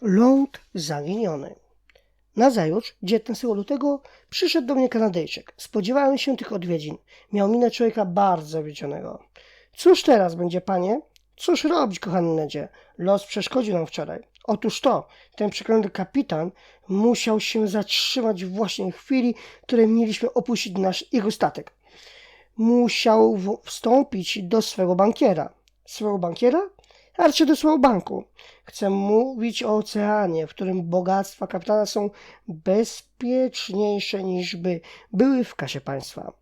Ląd zaginiony. Nazajutrz, 19 lutego, przyszedł do mnie Kanadyjczyk. Spodziewałem się tych odwiedzin. Miał minę człowieka bardzo zawiedzionego. Cóż teraz będzie, panie? Cóż robić, kochany Nedzie? Los przeszkodził nam wczoraj. Otóż to, ten przeklęty kapitan musiał się zatrzymać właśnie w chwili, w której mieliśmy opuścić nasz jego statek. Musiał wstąpić do swego bankiera. Swego bankiera? A raczej do swego banku. Chcę mówić o oceanie, w którym bogactwa kapitana są bezpieczniejsze niż by były w kasie państwa.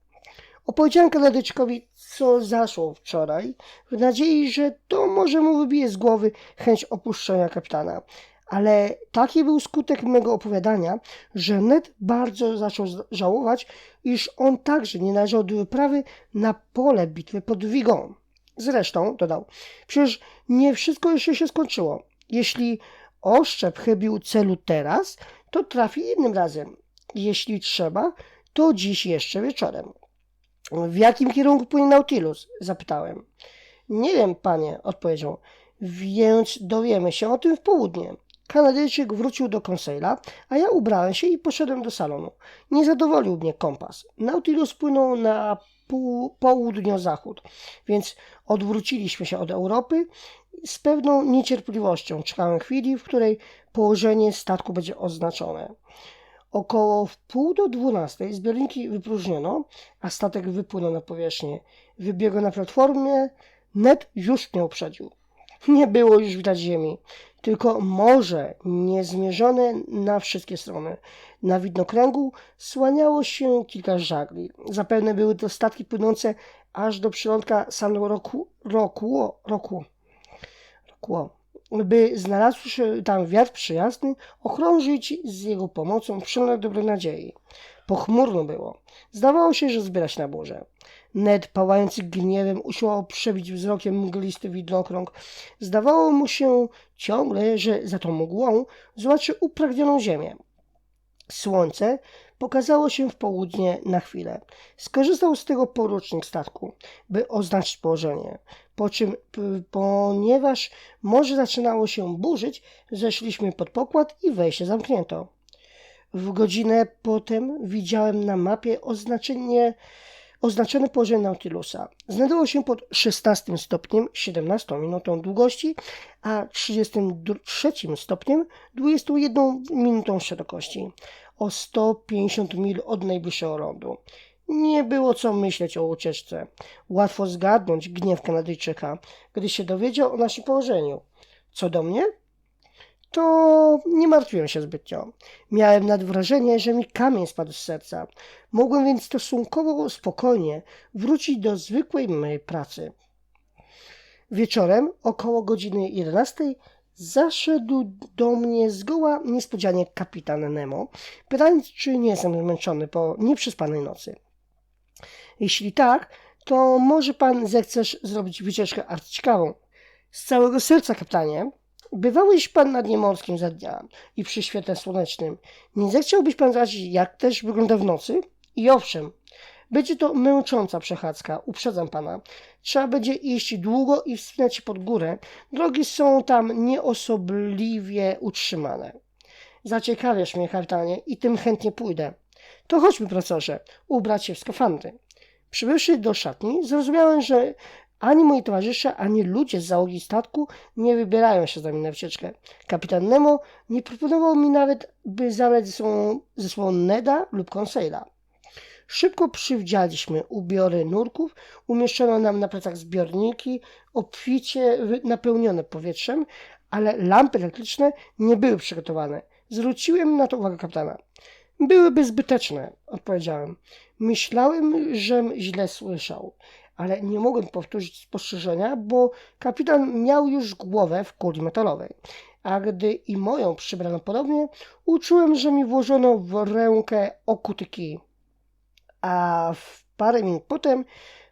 Opowiedziałem Kanadyjczykowi, co zaszło wczoraj, w nadziei, że to może mu wybije z głowy chęć opuszczenia kapitana. Ale taki był skutek mego opowiadania, że Ned bardzo zaczął żałować, iż on także nie należał do wyprawy na pole bitwy pod Wigą. Zresztą, dodał, przecież nie wszystko jeszcze się skończyło. Jeśli oszczep chybił celu teraz, to trafi innym razem. Jeśli trzeba, to dziś jeszcze wieczorem. W jakim kierunku płynie Nautilus? Zapytałem. Nie wiem, panie, odpowiedział. Więc dowiemy się o tym w południe. Kanadyjczyk wrócił do konsejla, a ja ubrałem się i poszedłem do salonu. Nie zadowolił mnie kompas. Nautilus płynął na pół, południo-zachód, więc odwróciliśmy się od Europy. Z pewną niecierpliwością czekałem chwili, w której położenie statku będzie oznaczone. Około w pół do dwunastej zbiorniki wypróżniono, a statek wypłynął na powierzchnię. Wybiegł na platformie, Ned już mnie uprzedził. Nie było już widać ziemi, tylko morze niezmierzone na wszystkie strony. Na widnokręgu słaniało się kilka żagli. Zapewne były to statki płynące aż do przylądka San Roku, Roku, Roku, Roku, by znalazł się tam wiatr przyjazny, okrążyć z jego pomocą przylądek dobrej nadziei. Pochmurno było. Zdawało się, że zbiera się na burzę. Ned, pałający gniewem, usiłował przebić wzrokiem mglisty widnokrąg. Zdawało mu się ciągle, że za tą mgłą zobaczy upragnioną ziemię. Słońce pokazało się w południe na chwilę. Skorzystał z tego porucznik statku, by oznaczyć położenie. Po czym, ponieważ morze zaczynało się burzyć, zeszliśmy pod pokład i wejście zamknięto. W godzinę potem widziałem na mapie oznaczenie, oznaczone położenie Nautilusa. Znajdowało się pod 16 stopniem 17 minutą długości, a 33 stopniem 21 minutą szerokości. O 150 mil od najbliższego lądu. Nie było co myśleć o ucieczce. Łatwo zgadnąć gniew Kanadyjczyka, gdy się dowiedział o naszym położeniu. Co do mnie? To nie martwiłem się zbytnio. Miałem nad wrażenie, że mi kamień spadł z serca. Mogłem więc stosunkowo spokojnie wrócić do zwykłej mojej pracy. Wieczorem, około godziny 11, zaszedł do mnie zgoła niespodzianie kapitan Nemo, pytając, czy nie jestem zmęczony po nieprzespanej nocy. Jeśli tak, to może pan zechcesz zrobić wycieczkę arcyciekawą. Z całego serca, kapitanie. Bywałeś pan na dnie morskim za dnia i przy świetle słonecznym. Nie zechciałbyś pan zobaczyć, jak też wygląda w nocy? I owszem, będzie to męcząca przechadzka, uprzedzam pana. Trzeba będzie iść długo i wspinać się pod górę. Drogi są tam nieosobliwie utrzymane. Zaciekawiasz mnie, kapitanie, i tym chętnie pójdę. To chodźmy, profesorze, ubrać się w skafandry. Przybywszy do szatni, zrozumiałem, że ani moi towarzysze, ani ludzie z załogi statku nie wybierają się z nami na wycieczkę. Kapitan Nemo nie proponował mi nawet, by zabrać ze sobą, ze sobą Neda lub Conseila. Szybko przywdzialiśmy ubiory nurków, umieszczono nam na plecach zbiorniki, obficie napełnione powietrzem, ale lampy elektryczne nie były przygotowane. Zwróciłem na to uwagę kapitana. Byłyby zbyteczne, odpowiedziałem. Myślałem, żem źle słyszał, ale nie mogłem powtórzyć spostrzeżenia, bo kapitan miał już głowę w kuli metalowej. A gdy i moją przybrano podobnie, uczułem, że mi włożono w rękę okuty kij. A w parę minut potem,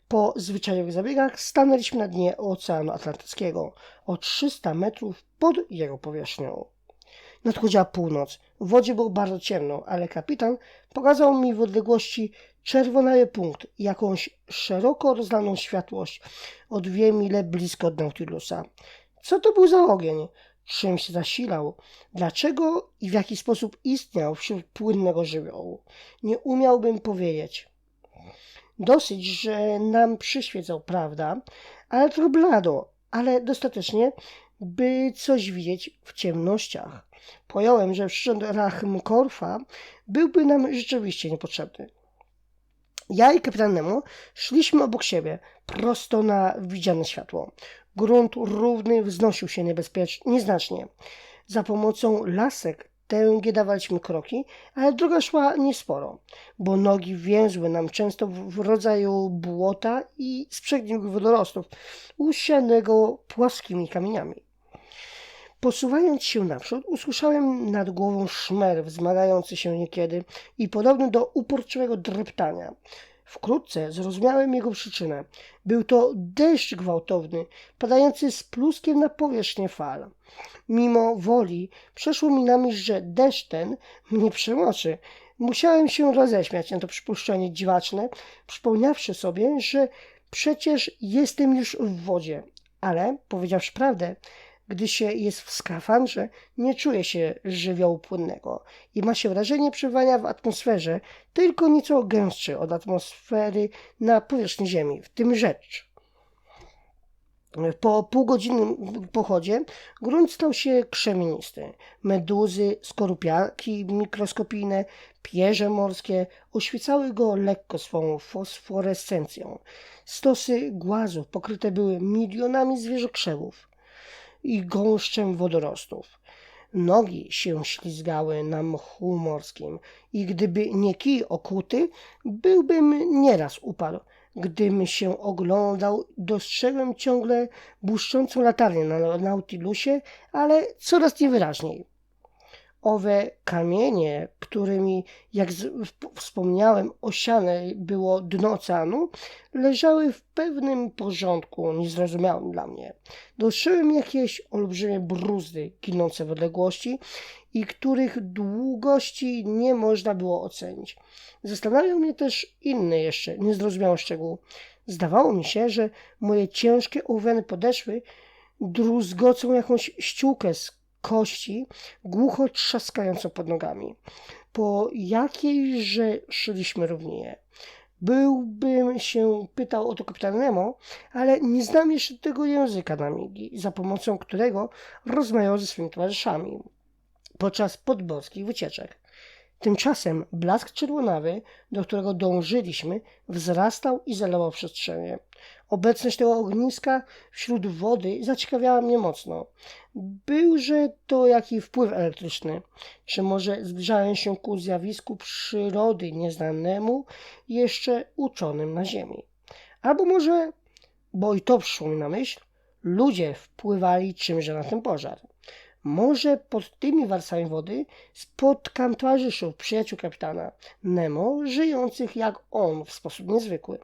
po zwyczajowych zabiegach, stanęliśmy na dnie Oceanu Atlantyckiego, o 300 metrów pod jego powierzchnią. Nadchodziła północ. W wodzie było bardzo ciemno, ale kapitan pokazał mi w odległości czerwonawy punkt, jakąś szeroko rozlaną światłość o dwie mile blisko od Nautilusa. Co to był za ogień? Czym się zasilał, dlaczego i w jaki sposób istniał wśród płynnego żywiołu. Nie umiałbym powiedzieć. Dosyć, że nam przyświecał, prawda, ale trochę blado, ale dostatecznie, by coś widzieć w ciemnościach. Pojąłem, że przyrząd Rachmkorfa byłby nam rzeczywiście niepotrzebny. Ja i kapitan Nemo szliśmy obok siebie, prosto na widziane światło. Grunt równy wznosił się niebezpiecznie, nieznacznie. Za pomocą lasek tęgie dawaliśmy kroki, ale droga szła niesporo, bo nogi więzły nam często w rodzaju błota i sprzęgniłych wodorostów, usianego płaskimi kamieniami. Posuwając się naprzód, usłyszałem nad głową szmer wzmagający się niekiedy i podobny do uporczywego dreptania. Wkrótce zrozumiałem jego przyczynę. Był to deszcz gwałtowny, padający z pluskiem na powierzchnię fal. Mimo woli przeszło mi na myśl, że deszcz ten mnie przemoczy. Musiałem się roześmiać na to przypuszczenie dziwaczne, przypomniawszy sobie, że przecież jestem już w wodzie. Ale, powiedziawszy prawdę, gdy się jest w skafandrze, nie czuje się żywiołu płynnego i ma się wrażenie przebywania w atmosferze, tylko nieco gęstszy od atmosfery na powierzchni Ziemi. W tym rzecz. Po półgodzinnym pochodzie grunt stał się krzemienisty. Meduzy, skorupiaki mikroskopijne, pierze morskie oświecały go lekko swą fosforescencją. Stosy głazów pokryte były milionami zwierzokrzewów i gąszczem wodorostów. Nogi się ślizgały na mchu morskim i gdyby nie kij okuty, byłbym nieraz upadł. Gdym się oglądał, dostrzegłem ciągle błyszczącą latarnię na Nautilusie, ale coraz niewyraźniej. Owe kamienie, którymi, jak wspomniałem, osiane było dno oceanu, leżały w pewnym porządku niezrozumiałym dla mnie. Dostrzegłem jakieś olbrzymie bruzdy ginące w odległości i których długości nie można było ocenić. Zastanawiał mnie też inny jeszcze niezrozumiały szczegół. Zdawało mi się, że moje ciężkie ołowiane podeszwy druzgocą jakąś ściółkę z kości, głucho trzaskająco pod nogami. Po jakiejże szliśmy równinie. Byłbym się pytał o to kapitan Nemo, ale nie znam jeszcze tego języka na migi, za pomocą którego rozmawiał ze swoimi towarzyszami podczas podborskich wycieczek. Tymczasem blask czerwonawy, do którego dążyliśmy, wzrastał i zalewał przestrzenie. Obecność tego ogniska wśród wody zaciekawiała mnie mocno. Byłże to jaki wpływ elektryczny? Czy może zbliżałem się ku zjawisku przyrody nieznanemu, jeszcze uczonym na Ziemi? Albo może, bo i to przyszło mi na myśl, ludzie wpływali czymże na ten pożar. Może pod tymi warstwami wody spotkam towarzyszów, przyjaciół kapitana Nemo, żyjących jak on w sposób niezwykły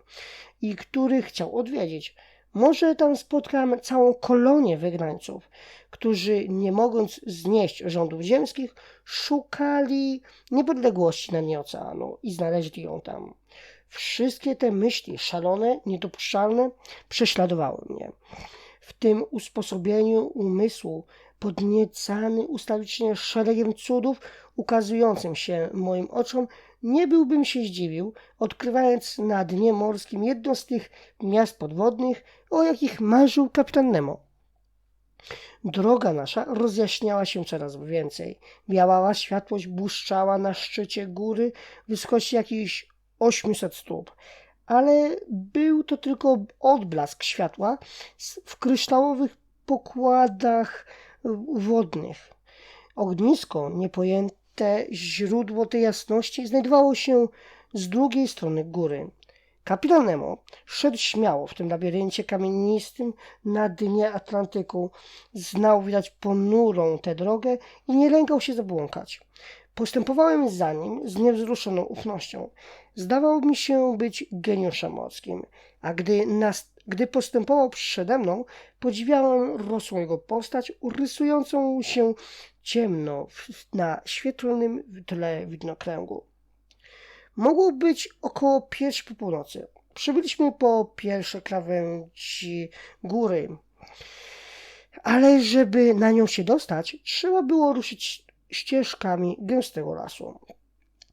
i których chciał odwiedzić. Może tam spotkam całą kolonię wygnańców, którzy nie mogąc znieść rządów ziemskich, szukali niepodległości na dnie oceanu i znaleźli ją tam. Wszystkie te myśli, szalone, niedopuszczalne, prześladowały mnie. W tym usposobieniu umysłu podniecany ustawicznie szeregiem cudów ukazującym się moim oczom, nie byłbym się zdziwił, odkrywając na dnie morskim jedno z tych miast podwodnych, o jakich marzył kapitan Nemo. Droga nasza rozjaśniała się coraz więcej. Białała światłość błyszczała na szczycie góry wysokości jakichś 800 stóp, ale był to tylko odblask światła w kryształowych pokładach wodnych. Ognisko, niepojęte źródło tej jasności, znajdowało się z drugiej strony góry. Kapitan Nemo szedł śmiało w tym labiryncie kamienistym na dnie Atlantyku. Znał widać ponurą tę drogę i nie lękał się zabłąkać. Postępowałem za nim z niewzruszoną ufnością. Zdawał mi się być geniuszem morskim, a gdy, nas, gdy postępował przede mną, podziwiałem rosłą jego postać, urysującą się ciemno na świetlnym tle widnokręgu. Mogło być około pierwszej po północy. Przybyliśmy po pierwsze krawędzi góry. Ale żeby na nią się dostać, trzeba było ruszyć ścieżkami gęstego lasu.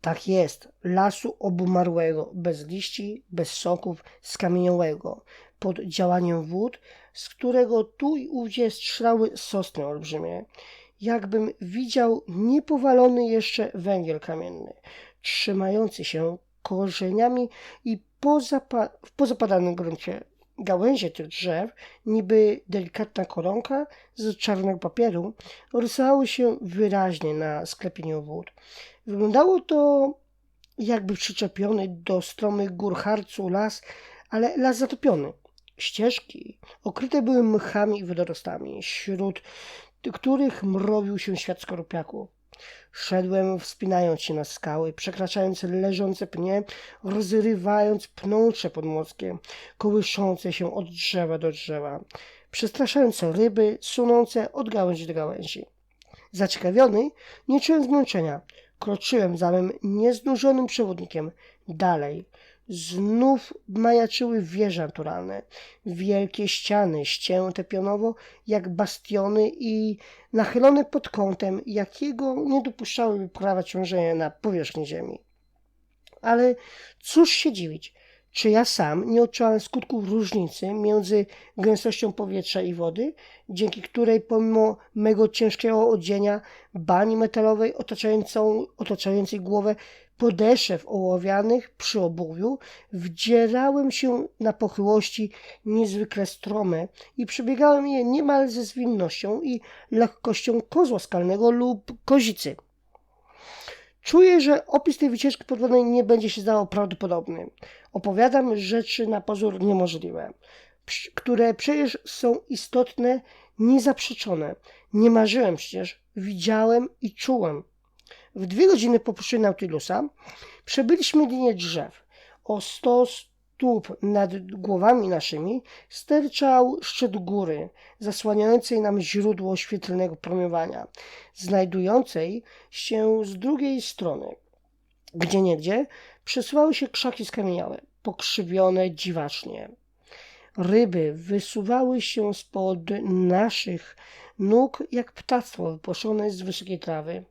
Tak jest, lasu obumarłego, bez liści, bez soków, skamieniałego, pod działaniem wód, z którego tu i ówdzie strzelały sosny olbrzymie. Jakbym widział niepowalony jeszcze węgiel kamienny, trzymający się korzeniami i pozapa- w pozapadanym gruncie. Gałęzie tych drzew, niby delikatna koronka z czarnego papieru, rysowały się wyraźnie na sklepieniu wód. Wyglądało to jakby przyczepiony do stromych gór harcu las, ale las zatopiony. Ścieżki okryte były mchami i wodorostami, wśród których mrowił się świat skorupiaków. Szedłem wspinając się na skały, przekraczając leżące pnie, rozrywając pnącze podmockie, kołyszące się od drzewa do drzewa, przestraszając ryby sunące od gałęzi do gałęzi. Zaciekawiony, nie czułem zmęczenia, kroczyłem za mym nieznużonym przewodnikiem dalej. Znów majaczyły wieże naturalne, wielkie ściany ścięte pionowo jak bastiony i nachylone pod kątem, jakiego nie dopuszczałyby prawa ciążenia na powierzchni ziemi. Ale cóż się dziwić, czy ja sam nie odczuwałem skutków różnicy między gęstością powietrza i wody, dzięki której pomimo mego ciężkiego odzienia, bani metalowej otaczającej głowę podeszew ołowianych przy obuwiu, wdzierałem się na pochyłości niezwykle strome i przebiegałem je niemal ze zwinnością i lekkością kozła skalnego lub kozicy. Czuję, że opis tej wycieczki podwodnej nie będzie się zdawał prawdopodobny. Opowiadam rzeczy na pozór niemożliwe, które przecież są istotne, niezaprzeczone. Nie marzyłem przecież, widziałem i czułem. W dwie godziny po puszczy Nautilusa przebyliśmy linię drzew. O sto stóp nad głowami naszymi sterczał szczyt góry, zasłaniającej nam źródło świetlnego promieniowania, znajdującej się z drugiej strony. Gdzie niegdzie przesuwały się krzaki skamieniałe, pokrzywione dziwacznie. Ryby wysuwały się spod naszych nóg jak ptactwo wypuszczone z wysokiej trawy.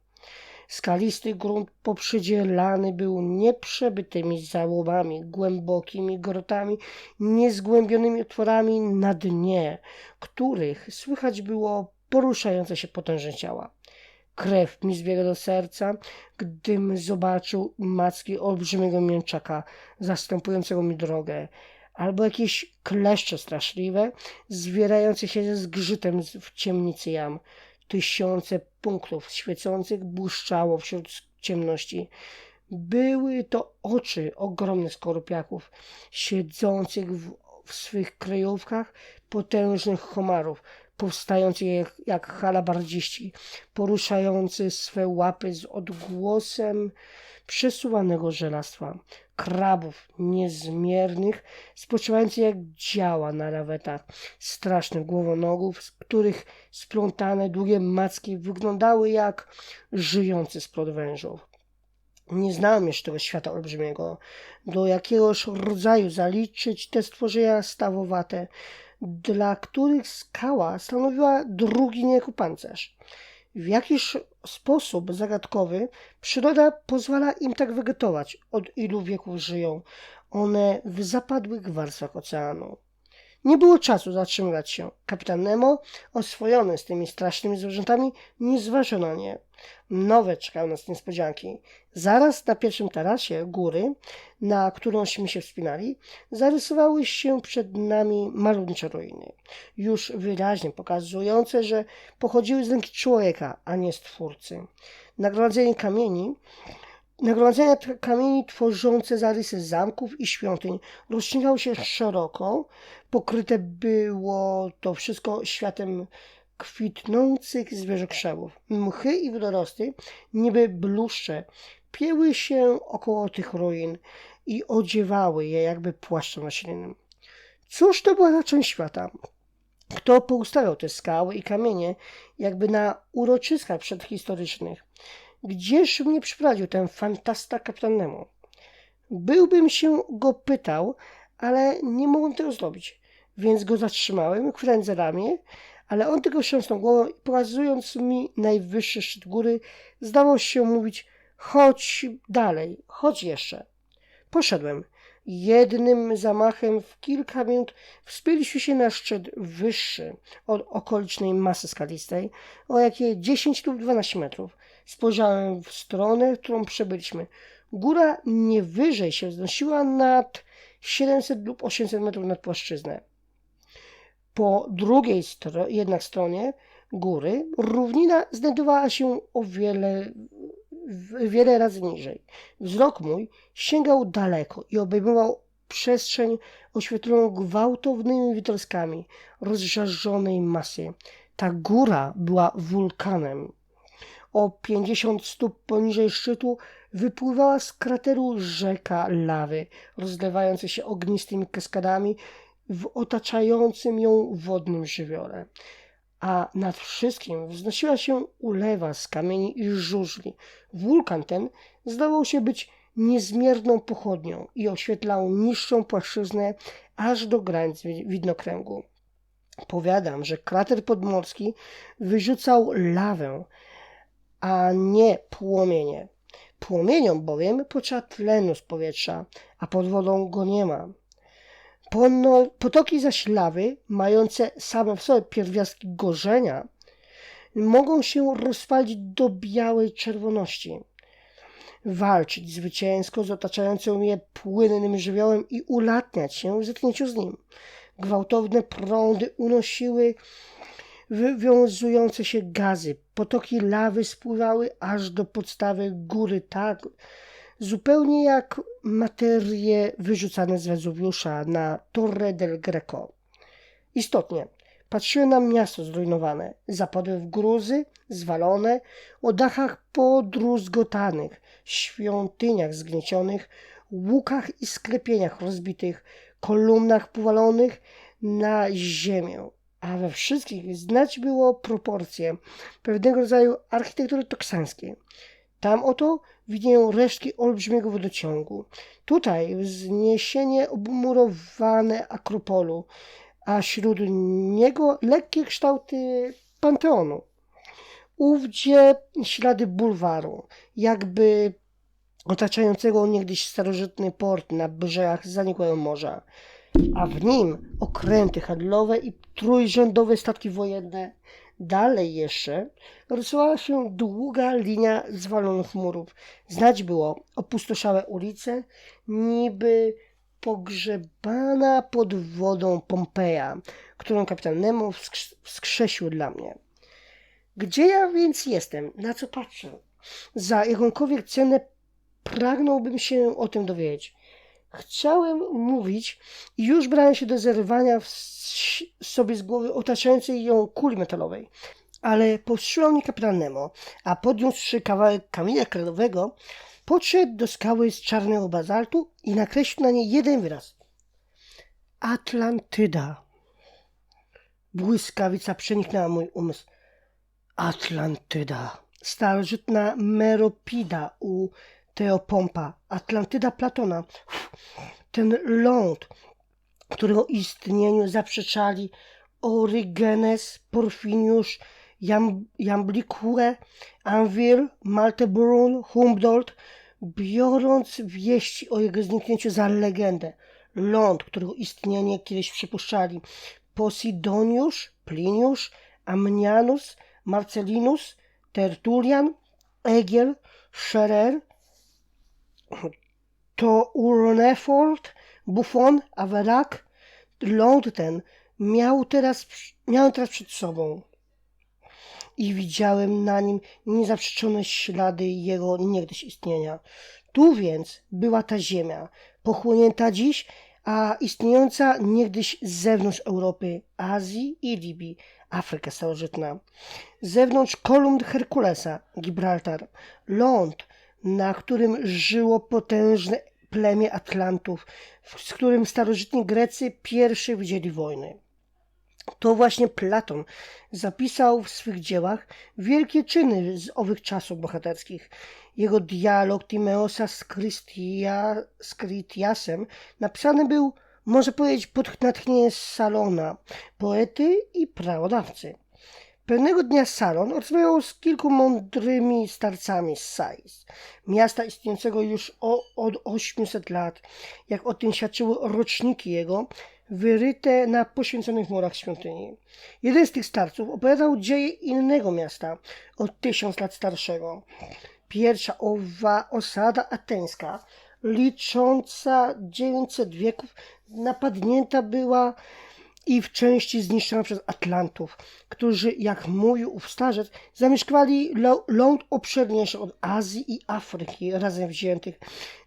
Skalisty grunt poprzydzielany był nieprzebytymi załomami, głębokimi grotami, niezgłębionymi otworami na dnie, których słychać było poruszające się potężne ciała. Krew mi zbiega do serca, gdym zobaczył macki olbrzymiego mięczaka zastępującego mi drogę, albo jakieś kleszcze straszliwe, zwierające się ze zgrzytem w ciemnicy jam. Tysiące punktów świecących błyszczało wśród ciemności. Były to oczy ogromnych skorupiaków, siedzących w, w swych kryjówkach potężnych homarów, powstających jak, jak halabardziści, poruszający swe łapy z odgłosem przesuwanego żelastwa, krabów niezmiernych, spoczywających jak działa na lawetach, strasznych głowonogów, z których splątane długie macki wyglądały jak żyjący splot wężów. Nie znałem jeszcze tego świata olbrzymiego, do jakiegoś rodzaju zaliczyć te stworzenia stawowate, dla których skała stanowiła drugi niejako pancerz. W jakiś sposób zagadkowy przyroda pozwala im tak wegetować, od ilu wieków żyją one w zapadłych warstwach oceanu. Nie było czasu zatrzymywać się. Kapitan Nemo, oswojony z tymi strasznymi zwierzętami, nie zważył na nie. Nowe czekały nas niespodzianki. Zaraz na pierwszym tarasie góry, na którąśmy się wspinali, zarysowały się przed nami malownicze ruiny, już wyraźnie pokazujące, że pochodziły z ręki człowieka, a nie stwórcy. Nagromadzenie kamieni Nagromadzenia kamieni tworzące zarysy zamków i świątyń rozciągały się szeroko. Pokryte było to wszystko światem kwitnących zwierzokrzewów. Mchy i wodorosty, niby bluszcze, pieły się około tych ruin i odziewały je jakby płaszczem roślinnym. Cóż to była za część świata? Kto poustawiał te skały i kamienie, jakby na uroczyskach przedhistorycznych? Gdzież mnie przyprowadził ten fantasta kapitan Nemo? Byłbym się go pytał, ale nie mogłem tego zrobić, więc go zatrzymałem, za ramię, ale on tylko wstrząsnął głową i pokazując mi najwyższy szczyt góry, zdawał się mówić: chodź dalej, chodź jeszcze. Poszedłem. Jednym zamachem w kilka minut wspięliśmy się na szczyt wyższy od okolicznej masy skalistej, o jakie 10 lub 12 metrów. Spojrzałem w stronę, którą przebyliśmy. Góra nie wyżej się wznosiła nad 700 lub 800 metrów nad płaszczyznę. Po drugiej jednak stronie góry równina znajdowała się o wiele, wiele razy niżej. Wzrok mój sięgał daleko i obejmował przestrzeń oświetloną gwałtownymi witroskami rozżarzonej masy. Ta góra była wulkanem. O 50 stóp poniżej szczytu wypływała z krateru rzeka lawy, rozlewającej się ognistymi kaskadami w otaczającym ją wodnym żywiole. A nad wszystkim wznosiła się ulewa z kamieni i żużli. Wulkan ten zdawał się być niezmierną pochodnią i oświetlał niższą płaszczyznę aż do granic wi- widnokręgu. Powiadam, że krater podmorski wyrzucał lawę, a nie płomienie. Płomieniom bowiem potrzeba tlenu z powietrza, a pod wodą go nie ma. Potoki zaś lawy, mające same w sobie pierwiastki gorzenia, mogą się rozpalić do białej czerwoności. Walczyć zwycięsko z otaczającym je płynnym żywiołem i ulatniać się w zetknięciu z nim. Gwałtowne prądy unosiły wywiązujące się gazy. Potoki lawy spływały aż do podstawy góry tak, zupełnie jak materie wyrzucane z Wezuwiusza na Torre del Greco. Istotnie, patrzyłem na miasto zrujnowane, zapady w gruzy, zwalone, o dachach podruzgotanych, świątyniach zgniecionych, łukach i sklepieniach rozbitych, kolumnach powalonych na ziemię, a we wszystkich znać było proporcje pewnego rodzaju architektury toksańskiej. Tam oto widnieją resztki olbrzymiego wodociągu. Tutaj wzniesienie obmurowane akropolu, a wśród niego lekkie kształty panteonu. Ówdzie ślady bulwaru, jakby otaczającego niegdyś starożytny port na brzegach zanikłego morza, a w nim okręty handlowe i trójrzędowe statki wojenne. Dalej jeszcze rysowała się długa linia zwalonych murów. Znać było opustoszałe ulice, niby pogrzebana pod wodą Pompeja, którą kapitan Nemo wskrzesił dla mnie. Gdzie ja więc jestem? Na co patrzę? Za jakąkolwiek cenę pragnąłbym się o tym dowiedzieć. Chciałem mówić i już brałem się do zerwania w sobie z głowy otaczającej ją kuli metalowej. Ale powstrzymał mnie kapitan Nemo, a podniósłszy kawałek kamienia królowego, podszedł do skały z czarnego bazaltu i nakreślił na niej jeden wyraz. Atlantyda. Błyskawica przeniknęła mój umysł. Atlantyda. Starożytna Meropida u Teopompa. Atlantyda Platona. Ten ląd, którego istnieniu zaprzeczali Orygenes, Porfiniusz, Jam, Anvil, Maltebrun, Humboldt, biorąc wieści o jego zniknięciu za legendę. Ląd, którego istnienie kiedyś przypuszczali Posidoniusz, Pliniusz, Amnianus, Marcellinus, Tertullian, Egiel, Scherer, to Urnefort, Buffon, Averac, ten miał teraz, miałem teraz przed sobą i widziałem na nim niezaprzeczone ślady jego niegdyś istnienia. Tu więc była ta ziemia, pochłonięta dziś, a istniejąca niegdyś z zewnątrz Europy, Azji i Libii, Afryka starożytna. Zewnątrz kolumn Herkulesa, Gibraltar, ląd, na którym żyło potężne plemię Atlantów, z którym starożytni Grecy pierwszy widzieli wojny. To właśnie Platon zapisał w swych dziełach wielkie czyny z owych czasów bohaterskich. Jego dialog Timeosa z, Christia, napisany był Może powiedzieć pod natchnienie Salona, poety i prawodawcy. Pewnego dnia Salon rozmawiał z kilku mądrymi starcami z Sais, miasta istniejącego już o, od 800 lat, jak o tym świadczyły roczniki jego, wyryte na poświęconych murach świątyni. Jeden z tych starców opowiadał dzieje innego miasta, o tysiąc lat starszego. Pierwsza owa osada ateńska, licząca 900 wieków, napadnięta była i w części zniszczona przez Atlantów, którzy, jak mówił ów starzec, zamieszkiwali lo- ląd obszerniejszy od Azji i Afryki razem wziętych,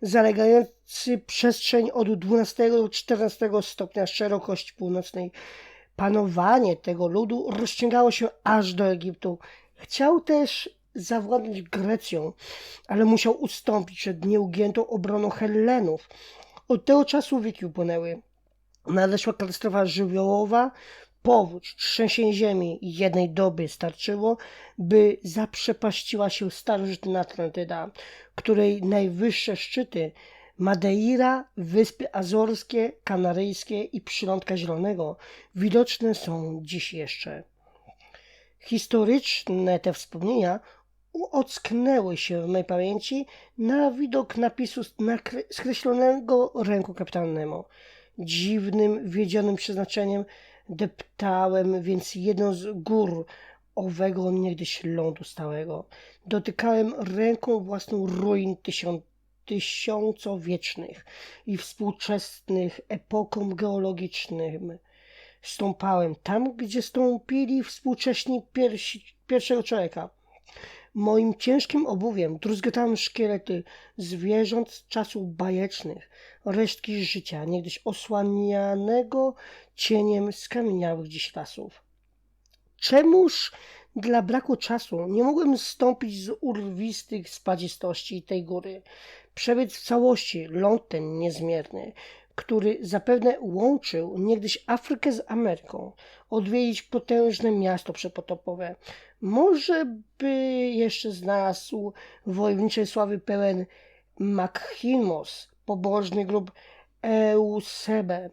zalegający przestrzeń od 12 do 14 stopnia szerokości północnej. Panowanie tego ludu rozciągało się aż do Egiptu. Chciał też zawładnąć Grecją, ale musiał ustąpić przed nieugiętą obroną Hellenów. Od tego czasu wieki upłynęły. Nadeszła katastrofa żywiołowa, powódź, trzęsień ziemi jednej doby starczyło, by zaprzepaściła się starożytna Atlantyda, której najwyższe szczyty Madeira, Wyspy Azorskie, Kanaryjskie i Przylądka Zielonego widoczne są dziś jeszcze. Historyczne te wspomnienia ocknęły się w mojej pamięci na widok napisu skreślonego ręką kapitalnemu. Dziwnym, wiedzionym przeznaczeniem deptałem więc jedną z gór owego niegdyś lądu stałego. Dotykałem ręką własną ruin tysiąc, tysiącowiecznych i współczesnych epokom geologicznym. Stąpałem tam, gdzie stąpili współcześni piersi, pierwszego człowieka. Moim ciężkim obuwiem druzgotałem szkielety zwierząt z czasów bajecznych, resztki życia, niegdyś osłanianego cieniem skamieniałych dziś lasów. Czemuż dla braku czasu nie mogłem zstąpić z urwistych spadzistości tej góry, przebyć w całości ląd ten niezmierny, który zapewne łączył niegdyś Afrykę z Ameryką, odwiedzić potężne miasto przepotopowe. Może by jeszcze znalazł wojowniczej sławy pełen Makhimos, pobożny lub Eusebe,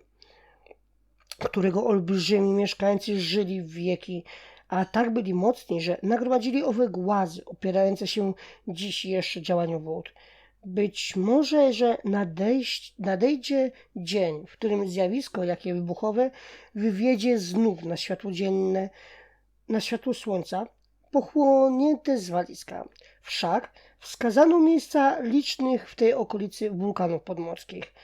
którego olbrzymi mieszkańcy żyli w wieki, a tak byli mocni, że nagromadzili owe głazy opierające się dziś jeszcze działaniu wód. Być może, że nadejść, nadejdzie dzień, w którym zjawisko jakie wybuchowe wywiedzie znów na światło dzienne, na światło słońca, pochłonięte z walizka. Wszak wskazano miejsca licznych w tej okolicy wulkanów podmorskich,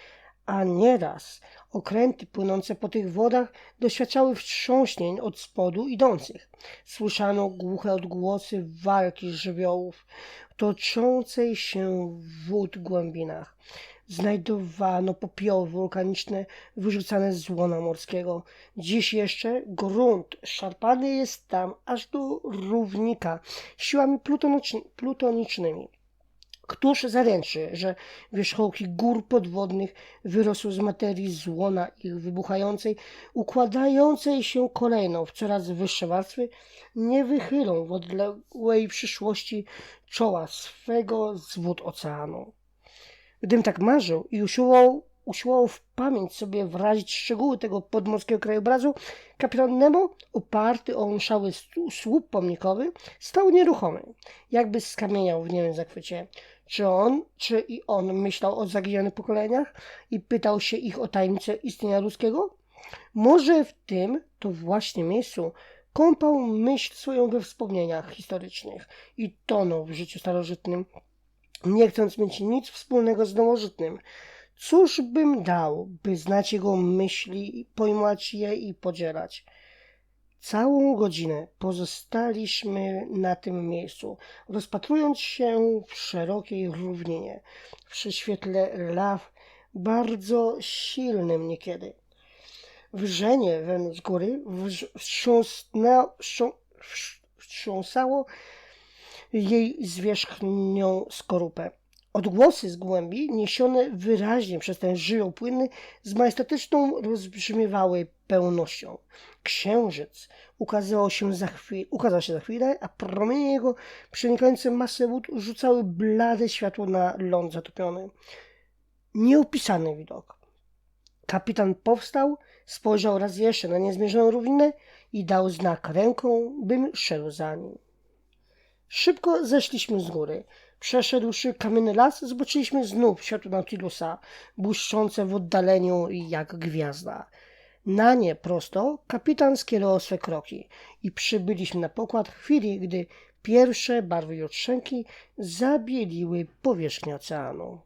a nieraz okręty płynące po tych wodach doświadczały wstrząśnień od spodu idących. Słyszano głuche odgłosy walki żywiołów toczącej się w wód głębinach. Znajdowano popioły wulkaniczne wyrzucane z łona morskiego. Dziś jeszcze grunt szarpany jest tam aż do równika siłami plutonicznymi. Któż zaręczy, że wierzchołki gór podwodnych wyrosły z materii złona ich wybuchającej, układającej się kolejno w coraz wyższe warstwy, nie wychylą w odległej przyszłości czoła swego z wód oceanu. Gdym tak marzył i usiłował, usiłował w pamięć sobie wrazić szczegóły tego podmorskiego krajobrazu, kapitan Nemo, oparty o mszały słup pomnikowy, stał nieruchomy, jakby skamieniał w niemym zachwycie. Czy on, czy i on myślał o zaginionych pokoleniach i pytał się ich o tajemnicę istnienia ludzkiego? Może w tym to właśnie miejscu kąpał myśl swoją we wspomnieniach historycznych i tonął w życiu starożytnym, nie chcąc mieć nic wspólnego z nowożytnym. Cóż bym dał, by znać jego myśli, pojmować je i podzielać? Całą godzinę pozostaliśmy na tym miejscu, rozpatrując się w szerokiej równinie, przy świetle law, bardzo silnym niekiedy. Wrzenie wem z góry wrz- wstrząsnęło- wstrząs- wstrząsało jej zwierzchnią skorupę. Odgłosy z głębi, niesione wyraźnie przez ten żywioł płynny, z majestatyczną rozbrzmiewały pełnością. Księżyc ukazał się za ukazał się za chwilę, a promienie jego przenikające masę wód rzucały blade światło na ląd zatopiony. Nieopisany widok. Kapitan powstał, spojrzał raz jeszcze na niezmierzoną równę i dał znak ręką, bym szedł za nim. Szybko zeszliśmy z góry. Przeszedłszy kamienny las, zobaczyliśmy znów światło Nautilusa, błyszczące w oddaleniu jak gwiazda. Na nie prosto kapitan skierował swe kroki i przybyliśmy na pokład w chwili, gdy pierwsze barwy jutrzenki zabieliły powierzchnię oceanu.